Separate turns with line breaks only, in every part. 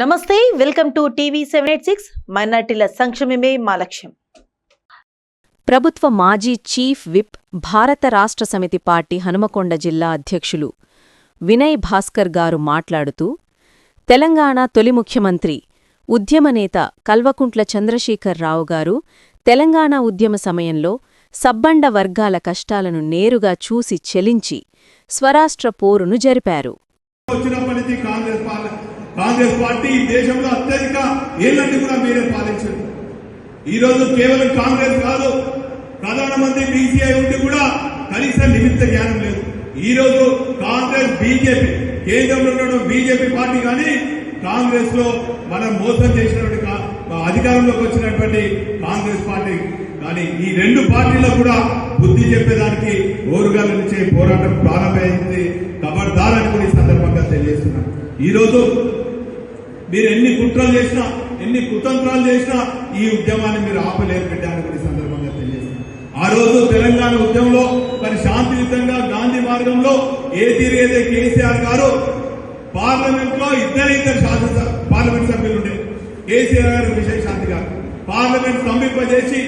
నమస్తే welcome to TV seven eight six. మైనార్టీల సంక్షేమమే మా లక్ష్యం.
ప్రభుత్వ మాజీ చీఫ్ విప్ భారత రాష్ట్ర సమితి పార్టీ హనుమకొండ జిల్లా అధ్యక్షులు వినయ్ భాస్కర్ గారు మాట్లాడుతూ తెలంగాణ తొలి ముఖ్యమంత్రి ఉద్యమనేత కల్వకుంట్ల చంద్రశేఖర్ రావు గారు తెలంగాణ ఉద్యమ సమయంలో సబ్బండ వర్గాల కష్టాలను నేరుగా చూసి చెలించి స్వరాష్ట్ర పోరును జరిపారు.
కాంగ్రెస్ కాంగ్రెస్ పార్టీ ఈ దేశంలో అత్యధిక ఏళ్ళని కూడా మీరే పాలించారు. ఈ రోజు కేవలం కాంగ్రెస్ కాదు ప్రధానమంత్రి బీసీఐ ఉండి కూడా కనీస నిమిత్త జ్ఞానం లేదు. ఈ రోజు కాంగ్రెస్ బీజేపీ కేంద్రంలో ఉన్న బీజేపీ పార్టీ కానీ కాంగ్రెస్లో మనం మోసం చేసినటువంటి అధికారంలోకి వచ్చినటువంటి కాంగ్రెస్ పార్టీ కానీ ఈ రెండు పార్టీలకు కూడా బుద్ధి చెప్పేదానికి ఓరుగాల నుంచే పోరాటం ప్రారంభమైంది. ఖబర్దారని కూడా ఈ సందర్భంగా తెలియజేస్తున్నాం ఈ రోజు మీరు ఎన్ని కుట్రలు చేసినా ఎన్ని కుతంత్రాలు చేసినా ఈ ఉద్యమాన్ని మీరు ఆపలేరు పెట్టారని కూడా సందర్భంగా తెలియజేస్తున్నాం. ఆ రోజు తెలంగాణ ఉద్యమంలో మరి శాంతియుతంగా గాంధీ మార్గంలో ఏ తీరేదే కేసీఆర్ గారు పార్లమెంట్లో ఇద్దరు ఇద్దరు శాసన పార్లమెంట్ సభ్యులు ఉండే. కేసీఆర్ గారు విజయశాంతి గారు. పార్లమెంట్ స్తంభింపజేసి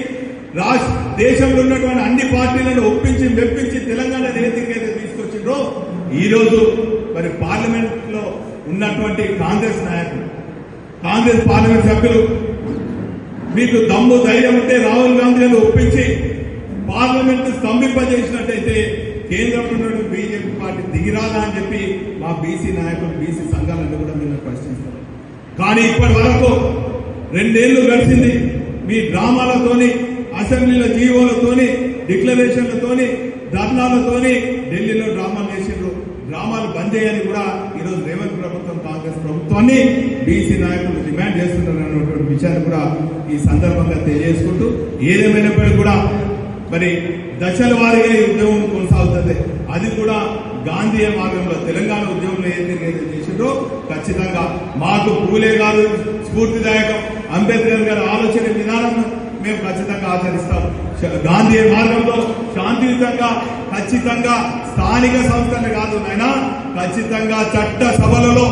రాష్ట్ర దేశంలో ఉన్నటువంటి అన్ని పార్టీలను ఒప్పించి మెప్పించి తెలంగాణ ఏదైతే తీసుకొచ్చిండ్రో. ఈ రోజు మరి పార్లమెంట్లో ఉన్నటువంటి కాంగ్రెస్ నాయకులు కాంగ్రెస్ పార్లమెంట్ సభ్యులు మీకు దమ్ము ధైర్యం ఉంటే రాహుల్ గాంధీ గారిని ఒప్పించి పార్లమెంట్ స్తంభింపజేసినట్టయితే కేంద్రంలో బీజేపీ పార్టీ దిగిరాదా అని చెప్పి మా బీసీ నాయకులు బీసీ సంఘాలన్నీ కూడా మీరు ప్రశ్నిస్తారు కానీ ఇప్పటి వరకు రెండేళ్ళు గడిచింది. మీ డ్రామాలతోని అసెంబ్లీలో జీవోలతోని డిక్లరేషన్లతోని ధర్నాలతోని ఢిల్లీలో డ్రామా గ్రామాలు బంద్ చేయని కూడా ఈరోజు రేవంత్ ప్రభుత్వం కాంగ్రెస్ ప్రభుత్వాన్ని బీసీ నాయకులు డిమాండ్ చేస్తున్నారన్నటువంటి విషయాన్ని కూడా ఈ సందర్భంగా తెలియజేసుకుంటూ ఏదేమైనప్పటికీ కూడా మరి దశల వారిగా ఈ ఉద్యమం కొనసాగుతుంది. అది కూడా గాంధీయ మార్గంలో తెలంగాణ ఉద్యమంలో ఏదైతే చేసిందో ఖచ్చితంగా మాకు పూలే గారు స్ఫూర్తిదాయకం. అంబేద్కర్ గారు ఖచ్చితంగా ఆచరిస్తాం. గాంధీ మార్గంలో శాంతియుతంగా ఖచ్చితంగా స్థానిక సంస్థలు కాదు నాయనా ఖచ్చితంగా చట్ట సభలలో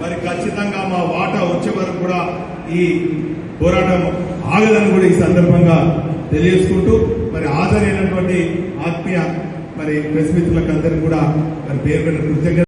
మరి ఖచ్చితంగా మా వాటా వచ్చే వరకు కూడా ఈ పోరాటం ఆగదని కూడా ఈ సందర్భంగా తెలియజేసుకుంటూ మరి హాజరైనటువంటి ఆత్మీయ మరి ప్రెస్ మిత్రులకు అందరికీ కూడా మరి పేరు పేరు కృతజ్ఞత